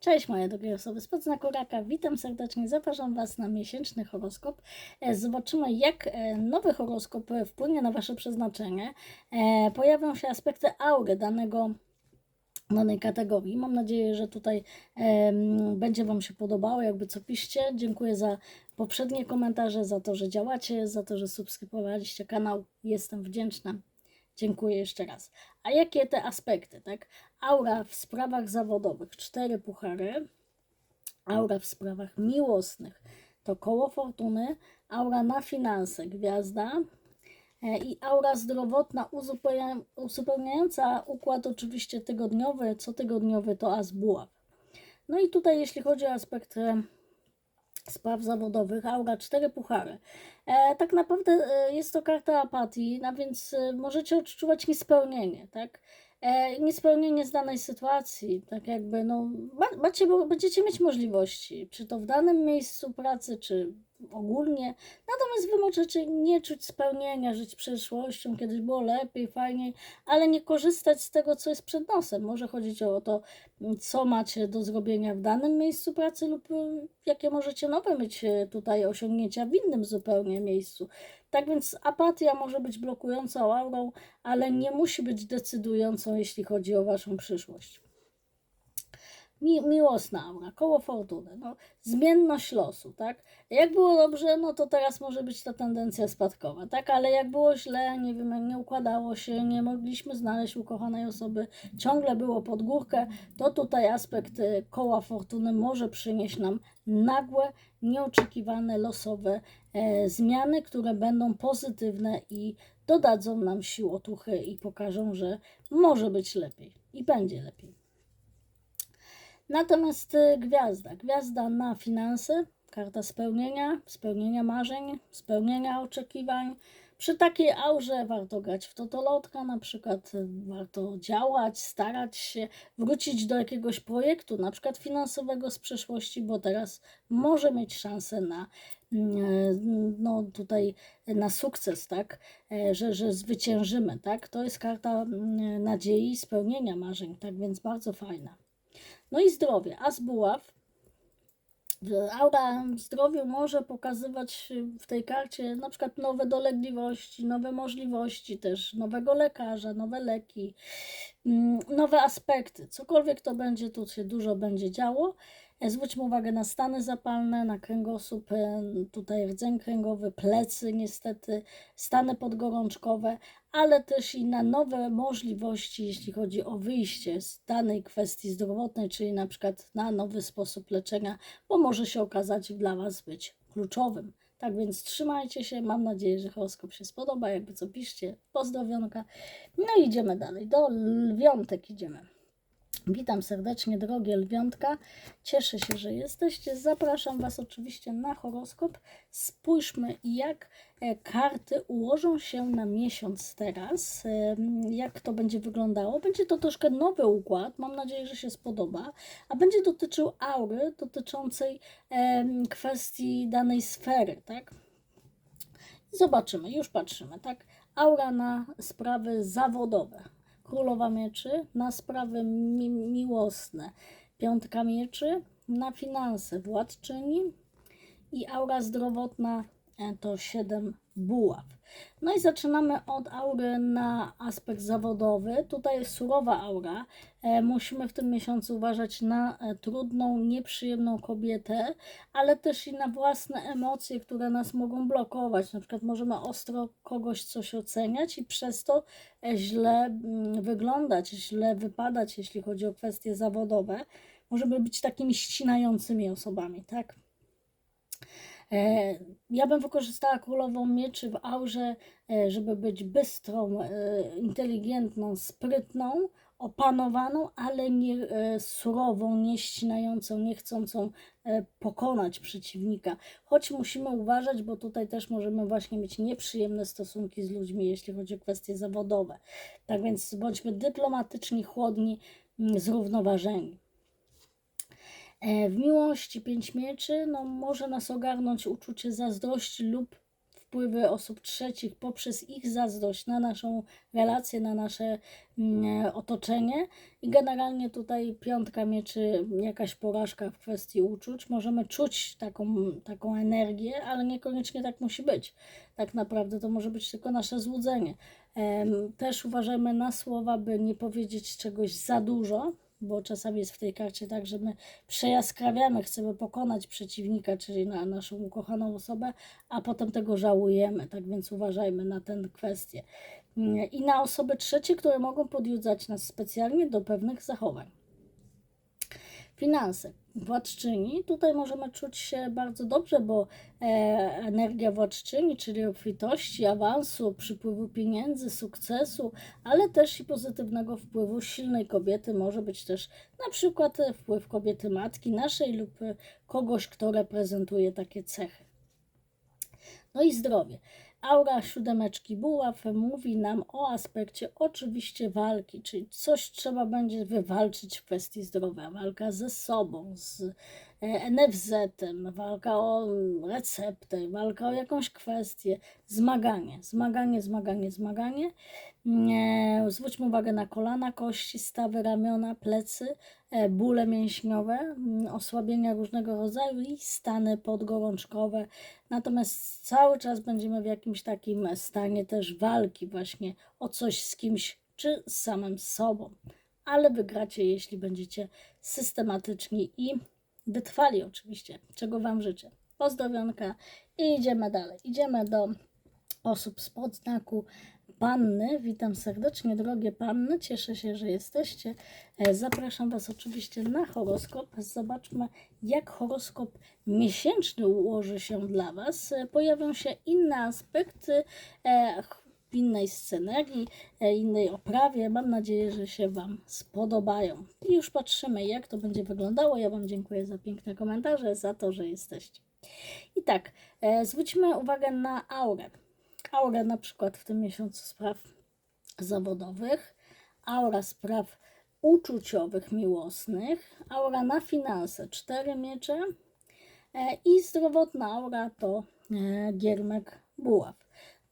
Cześć moje drogie osoby z podznaku raka, witam serdecznie, zapraszam Was na miesięczny horoskop. E, Zobaczymy jak e, nowy horoskop wpłynie na Wasze przeznaczenie. E, Pojawią się aspekty aury danego danej kategorii. Mam nadzieję, że tutaj będzie Wam się podobało, jakby co piszcie. Dziękuję za poprzednie komentarze, za to, że działacie, za to, że subskrybowaliście kanał. Jestem wdzięczna. Dziękuję jeszcze raz. A jakie te aspekty, tak? Aura w sprawach zawodowych, cztery puchary. Aura w sprawach miłosnych to koło fortuny. Aura na finanse, gwiazda. E, I aura zdrowotna uzupełnia, uzupełniająca układ oczywiście tygodniowy, cotygodniowy to as buław. No i tutaj jeśli chodzi o aspekt e, spraw zawodowych, aura cztery puchary. E, tak naprawdę e, jest to karta apatii, no więc e, możecie odczuwać niespełnienie, tak? E, niespełnienie z danej sytuacji, tak jakby, no, ma- macie, będziecie mieć możliwości, czy to w danym miejscu pracy, czy ogólnie, natomiast wy możecie nie czuć spełnienia, żyć przeszłością, kiedyś było lepiej, fajniej, ale nie korzystać z tego, co jest przed nosem. Może chodzić o to, co macie do zrobienia w danym miejscu pracy lub y, jakie możecie nowe mieć y, tutaj osiągnięcia w innym zupełnie miejscu. Tak więc apatia może być blokującą aurą, ale nie musi być decydującą, jeśli chodzi o waszą przyszłość. Mi, miłosna aura, koło fortuny, no, zmienność losu, tak? Jak było dobrze, no to teraz może być ta tendencja spadkowa, tak? Ale jak było źle, nie wiem, nie układało się, nie mogliśmy znaleźć ukochanej osoby, ciągle było pod górkę, to tutaj aspekt y, koła fortuny może przynieść nam nagłe, nieoczekiwane, losowe e, zmiany, które będą pozytywne i dodadzą nam sił otuchy i pokażą, że może być lepiej i będzie lepiej. Natomiast y, gwiazda, gwiazda na finanse, karta spełnienia, spełnienia marzeń, spełnienia oczekiwań. Przy takiej aurze warto grać w totolotka, na przykład y, warto działać, starać się, wrócić do jakiegoś projektu, na przykład finansowego z przeszłości, bo teraz może mieć szansę na mm, no tutaj na sukces, tak, E, że, że zwyciężymy, tak, to jest karta mm, nadziei, spełnienia marzeń, tak więc bardzo fajna. No i zdrowie. As buław. Aura zdrowiu może pokazywać w tej karcie na przykład nowe dolegliwości, nowe możliwości też, nowego lekarza, nowe leki, nowe aspekty. Cokolwiek to będzie, tu się dużo będzie działo. E, Zwróćmy uwagę na stany zapalne, na kręgosłup, e, tutaj rdzeń kręgowy, plecy niestety, stany podgorączkowe, ale też i na nowe możliwości, jeśli chodzi o wyjście z danej kwestii zdrowotnej, czyli na przykład na nowy sposób leczenia, bo może się okazać dla Was być kluczowym. Tak więc trzymajcie się, mam nadzieję, że horoskop się spodoba, jakby co piszcie, pozdrowionka. No idziemy dalej, do lwiątek idziemy. Witam serdecznie, drogie lwiątka. Cieszę się, że jesteście. Zapraszam Was oczywiście na horoskop. Spójrzmy, jak e, karty ułożą się na miesiąc teraz. Em, Jak to będzie wyglądało. Będzie to troszkę nowy układ. Mam nadzieję, że się spodoba. A będzie dotyczył aury dotyczącej kwestii danej sfery, tak? Zobaczymy, już patrzymy, tak? Aura na sprawy zawodowe. Królowa mieczy na sprawy mi miłosne. Piątka mieczy na finanse. Władczyni i aura zdrowotna e, to 7 buław. No i zaczynamy od aury na aspekt zawodowy. Tutaj jest surowa aura. E, musimy w tym miesiącu uważać na e, trudną, nieprzyjemną kobietę, ale też i na własne emocje, które nas mogą blokować. Na przykład możemy ostro kogoś coś oceniać i przez to e, źle mm, wyglądać, źle wypadać, jeśli chodzi o kwestie zawodowe. Możemy być takimi ścinającymi osobami, tak? E, Ja bym wykorzystała królową mieczy w aurze, e, żeby być bystrą, e, inteligentną, sprytną, opanowaną, ale nie surową, nie ścinającą, nie chcącą pokonać przeciwnika. Choć musimy uważać, bo tutaj też możemy właśnie mieć nieprzyjemne stosunki z ludźmi, jeśli chodzi o kwestie zawodowe. Tak więc bądźmy dyplomatyczni, chłodni, mm, zrównoważeni. E, W miłości pięć mieczy no, może nas ogarnąć uczucie zazdrości lub wpływy osób trzecich poprzez ich zazdrość na naszą relację, na nasze mm, otoczenie. I generalnie tutaj piątka mieczy, jakaś porażka w kwestii uczuć. Możemy czuć taką, taką energię, ale niekoniecznie tak musi być. Tak naprawdę to może być tylko nasze złudzenie. Em, Też uważajmy na słowa, by nie powiedzieć czegoś za dużo, bo czasami jest w tej karcie tak, że my przejaskrawiamy, chcemy pokonać przeciwnika, czyli na naszą ukochaną osobę, a potem tego żałujemy. Tak więc uważajmy na tę kwestię. Mm, I na osoby trzecie, które mogą podjudzać nas specjalnie do pewnych zachowań. Finanse. Władczyni. Tutaj możemy czuć się bardzo dobrze, bo e, energia władczyni, czyli obfitości, awansu, przypływu pieniędzy, sukcesu, ale też i pozytywnego wpływu silnej kobiety może być też na przykład e, wpływ kobiety matki naszej lub e, kogoś, kto reprezentuje takie cechy. No i zdrowie. Aura siódemeczki buław mówi nam o aspekcie oczywiście walki, czyli coś trzeba będzie wywalczyć w kwestii zdrowia. Walka ze sobą, z e, NFZ-em, walka o receptę, walka o jakąś kwestię, zmaganie, zmaganie, zmaganie, zmaganie. Nie, zwróćmy uwagę na kolana, kości, stawy, ramiona, plecy, e, bóle mięśniowe, mm, osłabienia różnego rodzaju i stany podgorączkowe. Natomiast cały czas będziemy w jakimś takim stanie też walki właśnie o coś z kimś czy z samym sobą. Ale wygracie, jeśli będziecie systematyczni i wytrwali oczywiście, czego Wam życzę. Pozdrowionka i idziemy dalej. Idziemy do osób z podznaku Panny. Witam serdecznie, drogie Panny. Cieszę się, że jesteście. E, Zapraszam Was oczywiście na horoskop. Zobaczmy, jak horoskop miesięczny ułoży się dla Was. E, Pojawią się inne aspekty e, w innej scenerii, e, innej oprawie. Mam nadzieję, że się Wam spodobają. I już patrzymy, jak to będzie wyglądało. Ja Wam dziękuję za piękne komentarze, za to, że jesteście. I tak, e, zwróćmy uwagę na aurę. Aura na przykład w tym miesiącu spraw zawodowych, aura spraw uczuciowych, miłosnych, aura na finanse, cztery miecze e, i zdrowotna aura to giermek buław.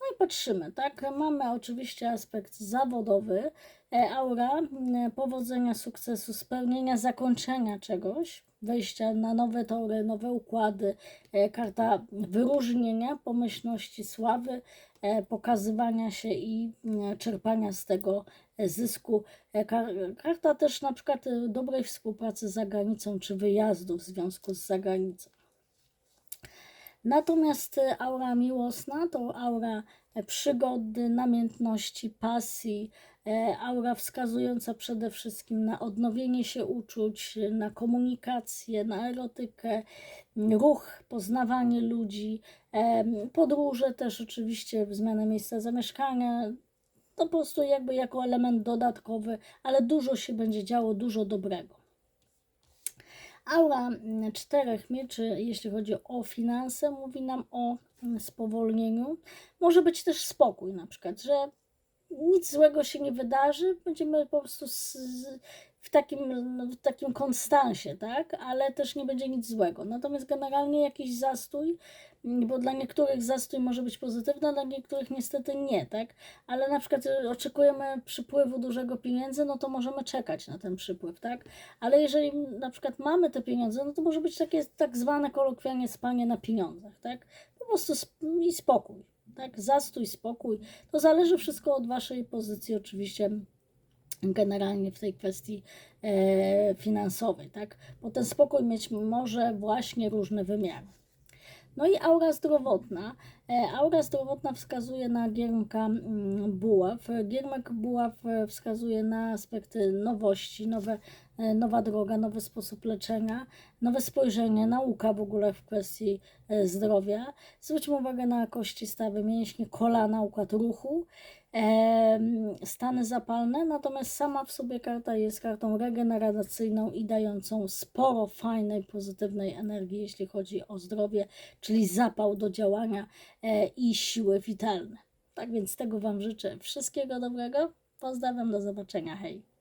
No i patrzymy, tak? Mamy oczywiście aspekt zawodowy, e, aura m, powodzenia, sukcesu, spełnienia, zakończenia czegoś, wejścia na nowe tory, nowe układy, e, karta wyróżnienia, pomyślności, sławy, e, pokazywania się i m, czerpania z tego zysku. Kar- Karta też na przykład dobrej współpracy z zagranicą czy wyjazdu w związku z zagranicą. Natomiast e, aura miłosna to aura e, przygody, namiętności, pasji, e, aura wskazująca przede wszystkim na odnowienie się uczuć, na komunikację, na erotykę, ruch, poznawanie ludzi, em, podróże też oczywiście, zmianę miejsca zamieszkania. To po prostu jakby jako element dodatkowy, ale dużo się będzie działo, dużo dobrego. Aura mm, czterech mieczy, jeśli chodzi o finanse, mówi nam o mm, spowolnieniu. Może być też spokój, na przykład, że nic złego się nie wydarzy, będziemy po prostu w, takim, w takim konstansie, tak? Ale też nie będzie nic złego. Natomiast generalnie jakiś zastój, bo dla niektórych zastój może być pozytywny, dla niektórych niestety nie, tak? Ale na przykład e, oczekujemy przypływu dużego pieniędzy, no to możemy czekać na ten przypływ, tak? Ale jeżeli na przykład mamy te pieniądze, no to może być takie tak zwane kolokwialnie spanie na pieniądzach, tak? Po prostu sp- i spokój, tak? Zastój, spokój. To zależy wszystko od Waszej pozycji oczywiście generalnie w tej kwestii e, finansowej, tak? Bo ten spokój mieć może właśnie różne wymiary. No i aura zdrowotna. E, Aura zdrowotna wskazuje na giermka mm, buław. Giermek buław e, wskazuje na aspekty nowości, nowe, nowa droga, nowy sposób leczenia, nowe spojrzenie, nauka w ogóle w kwestii zdrowia. Zwróćmy uwagę na kości, stawy, mięśnie, kolana, układ ruchu, stany zapalne, natomiast sama w sobie karta jest kartą regeneracyjną i dającą sporo fajnej, pozytywnej energii, jeśli chodzi o zdrowie, czyli zapał do działania e, i siły witalne. Tak więc tego Wam życzę wszystkiego dobrego. Pozdrawiam, do zobaczenia, hej.